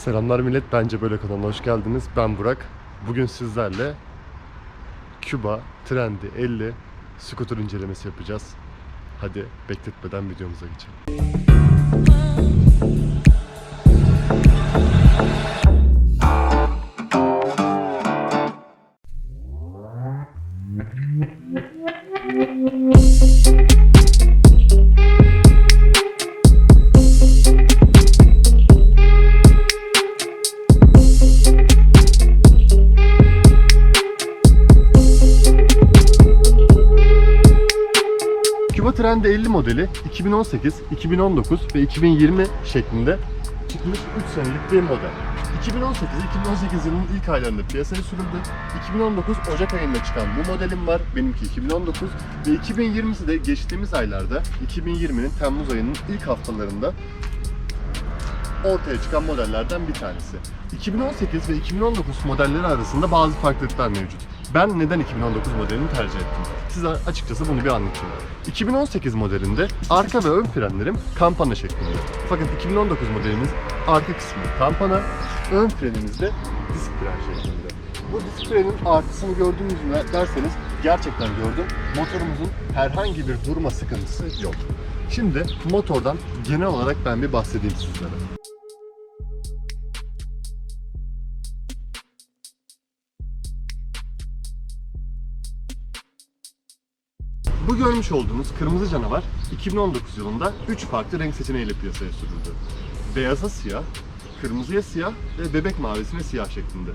Selamlar millet, bence böyle kanalına hoş geldiniz. Ben Burak. Bugün sizlerle Küba Trendi 50 scooter incelemesi yapacağız. Hadi bekletmeden videomuza geçelim. Modeli 2018, 2019 ve 2020 şeklinde çıkmış 3 senelik bir model. 2018-2018 yılının ilk aylarında piyasaya sürüldü. 2019 Ocak ayında çıkan bu modelim var. Benimki 2019 ve 2020'si de geçtiğimiz aylarda 2020'nin Temmuz ayının ilk haftalarında ortaya çıkan modellerden bir tanesi. 2018 ve 2019 modelleri arasında bazı farklılıklar mevcut. Ben neden 2019 modelini tercih ettim? Size açıkçası bunu bir anlatayım. 2018 modelinde arka ve ön frenlerim kampana şeklinde. Fakat 2019 modelimiz arka kısmı kampana, ön frenimiz de disk fren şeklinde. Bu disk frenin artısını gördünüz mü derseniz gerçekten gördüm. Motorumuzun herhangi bir durma sıkıntısı yok. Şimdi motordan genel olarak ben bir bahsedeyim sizlere. Bu görmüş olduğunuz kırmızı canavar 2019 yılında 3 farklı renk seçeneğiyle piyasaya sürüldü. Beyaza siyah, kırmızıya siyah ve bebek mavisine siyah şeklinde.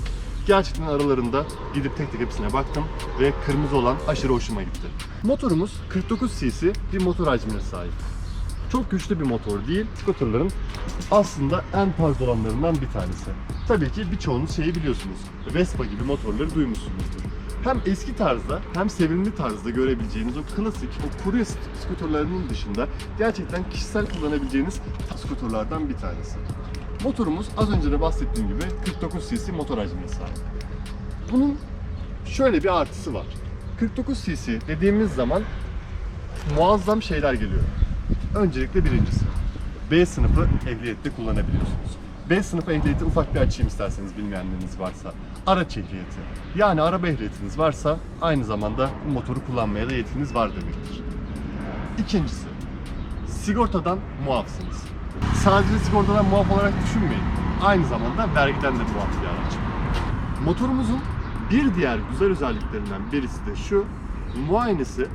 Gerçekten aralarında gidip tek tek hepsine baktım ve kırmızı olan aşırı hoşuma gitti. Motorumuz 49 cc bir motor hacmine sahip. Çok güçlü bir motor değil, scooterların aslında en tarz olanlarından bir tanesi. Tabii ki birçoğunuz şeyi biliyorsunuz. Vespa gibi motorları duymuşsunuzdur. Hem eski tarzda hem sevimli tarzda görebileceğiniz o klasik, o kurye sk- skuterlarının dışında gerçekten kişisel kullanabileceğiniz skuterlardan bir tanesi. Motorumuz az önce de bahsettiğim gibi 49 cc motor hacmine sahip. Bunun şöyle bir artısı var. 49 cc dediğimiz zaman muazzam şeyler geliyor. Öncelikle birincisi. B sınıfı ehliyette kullanabiliyorsunuz. B sınıfı ehliyeti ufak bir açayım isterseniz bilmeyenleriniz varsa. Araç ehliyeti. Yani araba ehliyetiniz varsa aynı zamanda motoru kullanmaya da yetkiniz var demektir. İkincisi, sigortadan muafsınız. Sadece sigortadan muaf olarak düşünmeyin. Aynı zamanda vergiden de muaf bir araç. Motorumuzun bir diğer güzel özelliklerinden birisi de şu, muayenesi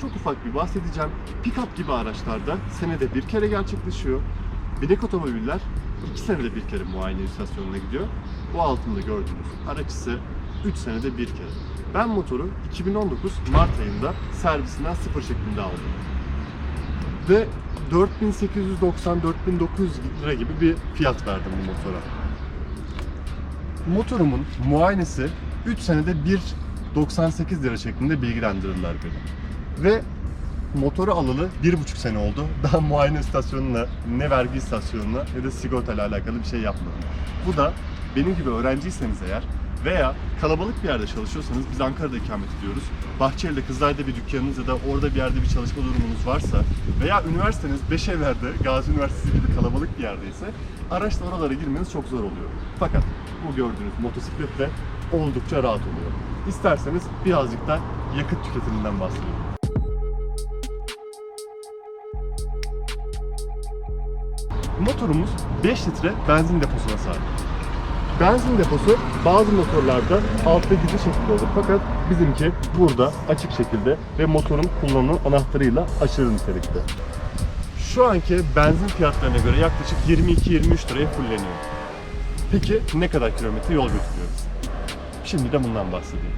çok ufak bir bahsedeceğim. Pick-up gibi araçlarda senede bir kere gerçekleşiyor. Binek otomobiller iki senede bir kere muayene istasyonuna gidiyor. Bu altında gördüğünüz araç ise 3 senede bir kere. Ben motoru 2019 Mart ayında servisinden sıfır şeklinde aldım. Ve 4890-4900 lira gibi bir fiyat verdim bu motora. Motorumun muayenesi 3 senede bir 98 lira şeklinde bilgilendirirler beni. Ve motoru alalı bir buçuk sene oldu. Daha muayene istasyonuna, ne vergi istasyonuna ne de sigorta ile alakalı bir şey yapmadım. Bu da benim gibi öğrenciyseniz eğer veya kalabalık bir yerde çalışıyorsanız biz Ankara'da ikamet ediyoruz. Bahçeli'de, Kızılay'da bir dükkanınız ya da orada bir yerde bir çalışma durumunuz varsa veya üniversiteniz Beşevler'de, Gazi Üniversitesi gibi kalabalık bir yerdeyse araçla oralara girmeniz çok zor oluyor. Fakat bu gördüğünüz motosikletle oldukça rahat oluyor. İsterseniz birazcık da yakıt tüketiminden bahsedelim. Motorumuz 5 litre benzin deposuna sahip. Benzin deposu bazı motorlarda altta gizli şekilde olur fakat bizimki burada açık şekilde ve motorun kullanılan anahtarıyla aşırı nitelikte. Şu anki benzin fiyatlarına göre yaklaşık 22-23 liraya fulleniyor. Peki ne kadar kilometre yol götürüyoruz? Şimdi de bundan bahsedeyim.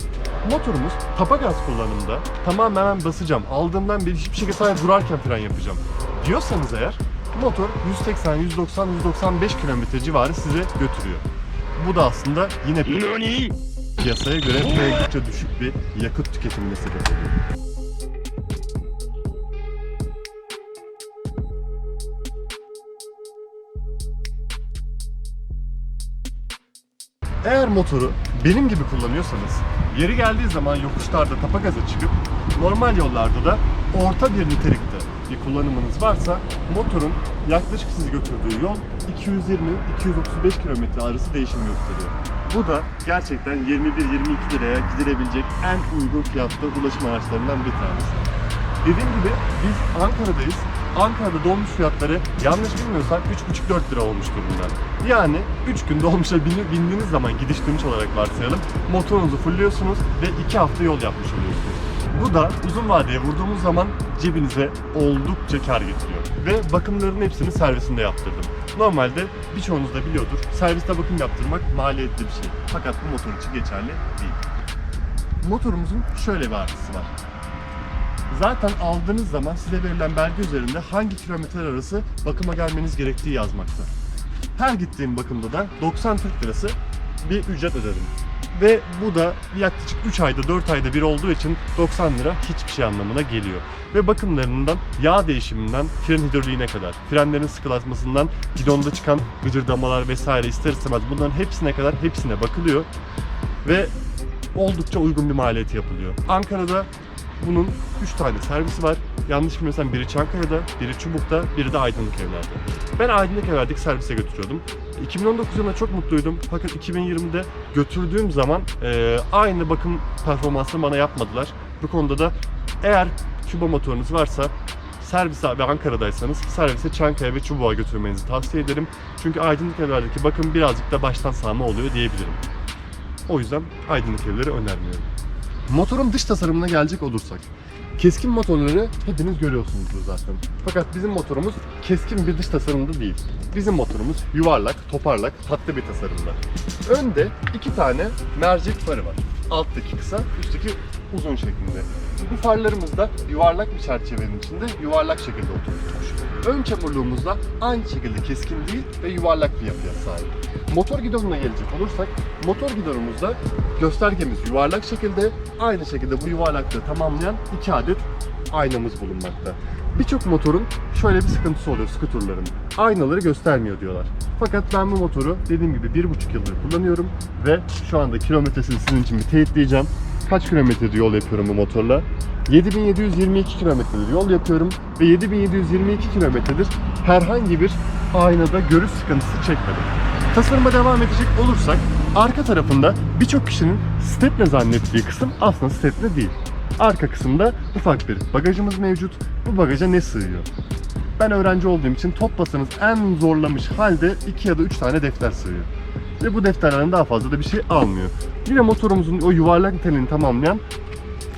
Motorumuz tapa gaz kullanımında tamamen basacağım. Aldığımdan beri hiçbir şekilde sadece durarken fren yapacağım. Diyorsanız eğer motor 180, 190, 195 kilometre civarı size götürüyor. Bu da aslında yine piyasaya göre oldukça düşük bir yakıt tüketimine sebep oluyor. Eğer motoru benim gibi kullanıyorsanız yeri geldiği zaman yokuşlarda tapa gaza çıkıp normal yollarda da orta bir nitelikte bir kullanımınız varsa motorun yaklaşık sizi götürdüğü yol 220-235 kilometre arası değişim gösteriyor. Bu da gerçekten 21-22 liraya gidilebilecek en uygun fiyatlı ulaşım araçlarından bir tanesi. Dediğim gibi biz Ankara'dayız. Ankara'da dolmuş fiyatları yanlış bilmiyorsam 3,5-4 lira olmuş durumda. Yani 3 gün dolmuşa bindiğiniz zaman gidiş dönüş olarak varsayalım. Motorunuzu fulluyorsunuz ve 2 hafta yol yapmış oluyorsunuz. Bu da uzun vadeye vurduğumuz zaman cebinize oldukça kar getiriyor. Ve bakımların hepsini servisinde yaptırdım. Normalde birçoğunuz da biliyordur. Serviste bakım yaptırmak maliyetli bir şey. Fakat bu motor için geçerli değil. Motorumuzun şöyle bir artısı var. Zaten aldığınız zaman size verilen belge üzerinde hangi kilometre arası bakıma gelmeniz gerektiği yazmakta. Her gittiğim bakımda da 90 Türk lirası bir ücret ödedim. Ve bu da yaklaşık 3 ayda 4 ayda bir olduğu için 90 lira hiçbir şey anlamına geliyor. Ve bakımlarından yağ değişiminden fren hidroliğine kadar, frenlerin sıkılaşmasından gidonda çıkan gıcırdamalar vesaire ister istemez bunların hepsine kadar hepsine bakılıyor. Ve oldukça uygun bir maliyet yapılıyor. Ankara'da bunun 3 tane servisi var. Yanlış bilmiyorsam biri Çankaya'da, biri Çubuk'ta, biri de Aydınlık Evler'de. Ben Aydınlık Evler'deki servise götürüyordum. 2019 yılında çok mutluydum. Fakat 2020'de götürdüğüm zaman e, aynı bakım performansını bana yapmadılar. Bu konuda da eğer Küba motorunuz varsa servis ve Ankara'daysanız servise Çankaya ve Çubuk'a götürmenizi tavsiye ederim. Çünkü Aydınlık Evler'deki bakım birazcık da baştan sağma oluyor diyebilirim. O yüzden Aydınlık Evler'i önermiyorum. Motorun dış tasarımına gelecek olursak. Keskin motorları hepiniz görüyorsunuzdur zaten. Fakat bizim motorumuz keskin bir dış tasarımda değil. Bizim motorumuz yuvarlak, toparlak, tatlı bir tasarımda. Önde iki tane mercek farı var. Alttaki kısa, üstteki uzun şeklinde. Bu farlarımız da yuvarlak bir çerçevenin içinde yuvarlak şekilde oturtulmuş. Ön çamurluğumuz da aynı şekilde keskin değil ve yuvarlak bir yapıya sahip. Motor gidonuna gelecek olursak, motor gidonumuzda göstergemiz yuvarlak şekilde, aynı şekilde bu yuvarlaklığı tamamlayan iki adet aynamız bulunmakta. Birçok motorun şöyle bir sıkıntısı oluyor skuterların. Aynaları göstermiyor diyorlar. Fakat ben bu motoru dediğim gibi bir buçuk yıldır kullanıyorum ve şu anda kilometresini sizin için bir teyitleyeceğim. Kaç kilometredir yol yapıyorum bu motorla? 7722 kilometredir yol yapıyorum ve 7722 kilometredir herhangi bir aynada görüş sıkıntısı çekmedim. Tasarıma devam edecek olursak arka tarafında birçok kişinin stepne zannettiği kısım aslında stepne değil. Arka kısımda ufak bir bagajımız mevcut. Bu bagaja ne sığıyor? Ben öğrenci olduğum için toplasanız en zorlamış halde 2 ya da 3 tane defter sığıyor. Ve bu defterlerin daha fazla da bir şey almıyor. Yine motorumuzun o yuvarlak niteliğini tamamlayan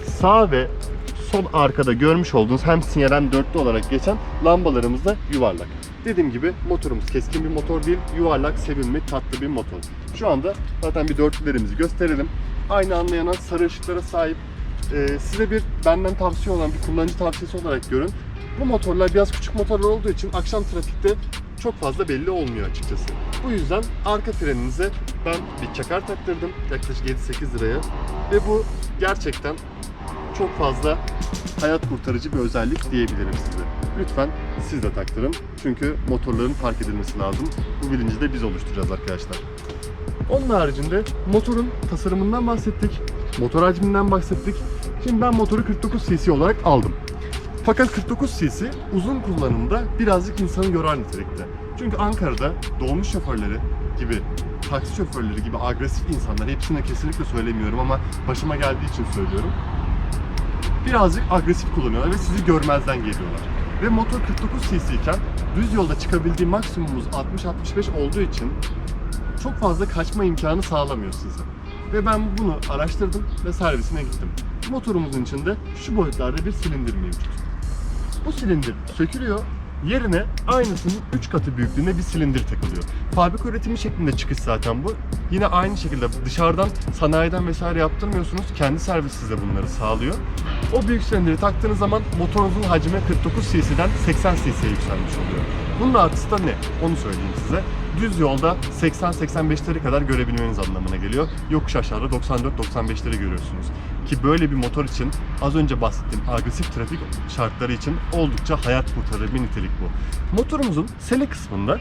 sağ ve sol arkada görmüş olduğunuz hem sinyal hem dörtlü olarak geçen lambalarımız da yuvarlak. Dediğim gibi motorumuz keskin bir motor değil, yuvarlak, sevimli, tatlı bir motor. Şu anda zaten bir dörtlülerimizi gösterelim. Aynı anlayana sarı ışıklara sahip. Ee, size bir benden tavsiye olan bir kullanıcı tavsiyesi olarak görün. Bu motorlar biraz küçük motorlar olduğu için akşam trafikte çok fazla belli olmuyor açıkçası. Bu yüzden arka freninize ben bir çakar taktırdım yaklaşık 7-8 liraya ve bu gerçekten çok fazla hayat kurtarıcı bir özellik diyebilirim size. Lütfen siz de taktırın. Çünkü motorların fark edilmesi lazım. Bu bilinci de biz oluşturacağız arkadaşlar. Onun haricinde motorun tasarımından bahsettik. Motor hacminden bahsettik. Şimdi ben motoru 49 cc olarak aldım. Fakat 49 cc uzun kullanımda birazcık insanı yorar nitelikte. Çünkü Ankara'da dolmuş şoförleri gibi, taksi şoförleri gibi agresif insanlar, hepsine kesinlikle söylemiyorum ama başıma geldiği için söylüyorum. Birazcık agresif kullanıyorlar ve sizi görmezden geliyorlar. Ve motor 49 cc iken düz yolda çıkabildiği maksimumumuz 60-65 olduğu için çok fazla kaçma imkanı sağlamıyor size. Ve ben bunu araştırdım ve servisine gittim. Motorumuzun içinde şu boyutlarda bir silindir mevcut. Bu silindir sökülüyor. Yerine aynısının 3 katı büyüklüğünde bir silindir takılıyor. Fabrika üretimi şeklinde çıkış zaten bu. Yine aynı şekilde dışarıdan sanayiden vesaire yaptırmıyorsunuz. Kendi servis size bunları sağlıyor. O büyük silindiri taktığınız zaman motorunuzun hacmi 49 cc'den 80 cc'ye yükselmiş oluyor. Bunun artısı da ne? Onu söyleyeyim size. Düz yolda 80-85'leri kadar görebilmeniz anlamına geliyor. Yokuş aşağıda 94-95'leri görüyorsunuz. Ki böyle bir motor için az önce bahsettiğim agresif trafik şartları için oldukça hayat kurtarıcı bir nitelik bu. Motorumuzun sele kısmında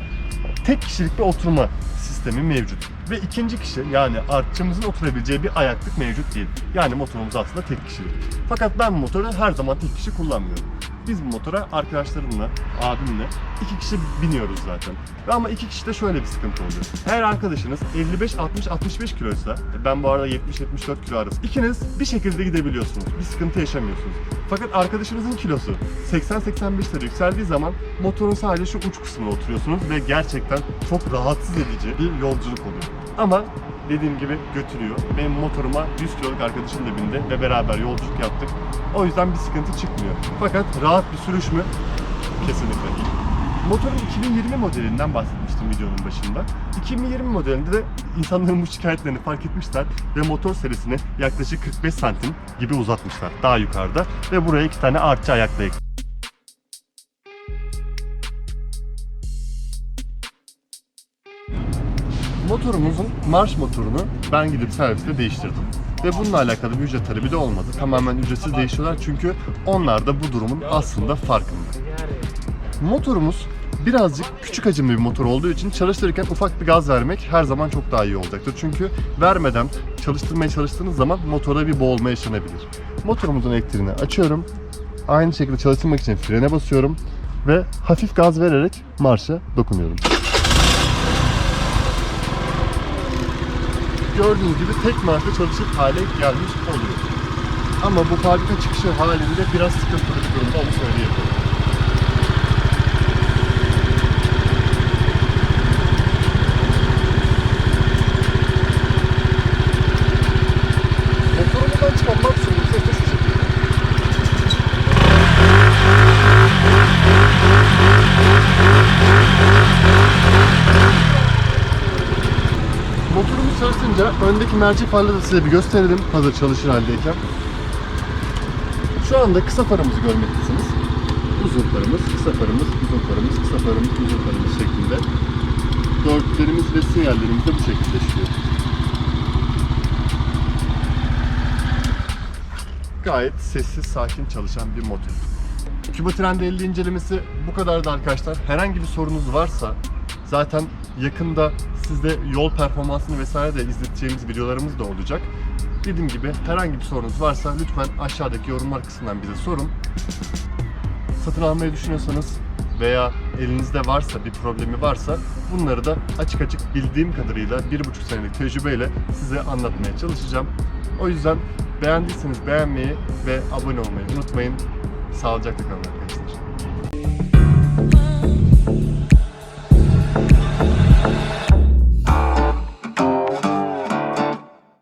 tek kişilik bir oturma sistemi mevcut. Ve ikinci kişi yani artçımızın oturabileceği bir ayaklık mevcut değil. Yani motorumuz aslında tek kişilik. Fakat ben motoru her zaman tek kişi kullanmıyorum. Biz bu motora arkadaşlarımla, abimle iki kişi biniyoruz zaten. Ve ama iki kişide şöyle bir sıkıntı oluyor. Eğer arkadaşınız 55, 60, 65 kiloysa, ben bu arada 70, 74 kilo arası. İkiniz bir şekilde gidebiliyorsunuz. Bir sıkıntı yaşamıyorsunuz. Fakat arkadaşınızın kilosu 80-85'lere yükseldiği zaman motorun sadece şu uç kısmına oturuyorsunuz ve gerçekten çok rahatsız edici bir yolculuk oluyor. Ama dediğim gibi götürüyor. Benim motoruma 100 kiloluk arkadaşım da bindi ve beraber yolculuk yaptık. O yüzden bir sıkıntı çıkmıyor. Fakat rahat bir sürüş mü? Kesinlikle değil. Motorun 2020 modelinden bahsetmiştim videonun başında. 2020 modelinde de insanların bu şikayetlerini fark etmişler ve motor serisini yaklaşık 45 santim gibi uzatmışlar daha yukarıda ve buraya iki tane artçı ayakla eklemişler. Motorumuzun marş motorunu ben gidip serviste değiştirdim. Ve bununla alakalı bir ücret talebi de olmadı. Tamamen ücretsiz değişiyorlar çünkü onlar da bu durumun aslında farkında. Motorumuz birazcık küçük hacimli bir motor olduğu için çalıştırırken ufak bir gaz vermek her zaman çok daha iyi olacaktır. Çünkü vermeden çalıştırmaya çalıştığınız zaman motorda bir boğulma yaşanabilir. Motorumuzun elektriğini açıyorum. Aynı şekilde çalıştırmak için frene basıyorum ve hafif gaz vererek marşa dokunuyorum. Gördüğünüz gibi tek marşa çalışır hale gelmiş oluyor. Ama bu fabrika çıkışı halinde biraz sıkıntılı bir durumda onu söyleyebilirim. Motorumdan çıkan maksimum ses de şu şekilde. Motorumuz çalışınca öndeki merci farları da size bir gösterelim hazır çalışır haldeyken. Şu anda kısa farımızı görmektesiniz. Uzun farımız, kısa farımız, uzun farımız, kısa farımız, uzun farımız şeklinde. Dörtlerimiz ve sinyallerimiz de bu şekilde işliyor. Gayet sessiz, sakin çalışan bir motor. Küba Trend 50 incelemesi bu kadardı arkadaşlar. Herhangi bir sorunuz varsa zaten yakında sizde yol performansını vesaire de izleteceğimiz videolarımız da olacak. Dediğim gibi herhangi bir sorunuz varsa lütfen aşağıdaki yorumlar kısmından bize sorun. Satın almayı düşünüyorsanız veya elinizde varsa bir problemi varsa bunları da açık açık bildiğim kadarıyla bir buçuk senelik tecrübeyle size anlatmaya çalışacağım. O yüzden beğendiyseniz beğenmeyi ve abone olmayı unutmayın. Sağlıcakla kalın.